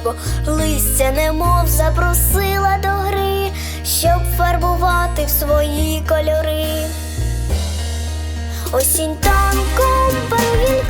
диво, листя, немов запросила до гри, щоб фарбувати в свої кольори. Осінь танком перевінка.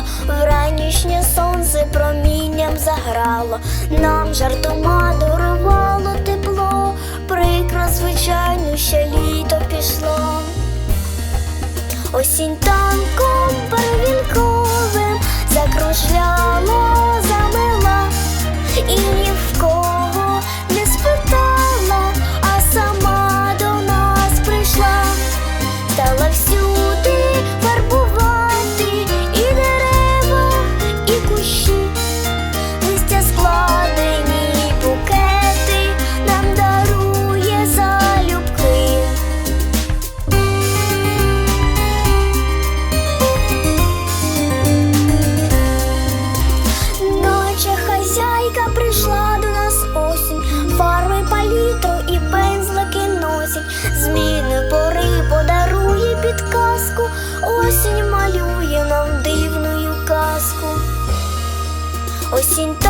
впало, вранішнє сонце промінням заграло, нам жартома дарувало тепло, прикро, звичайно, ще літо пішло, осінь танком перевінком おしんと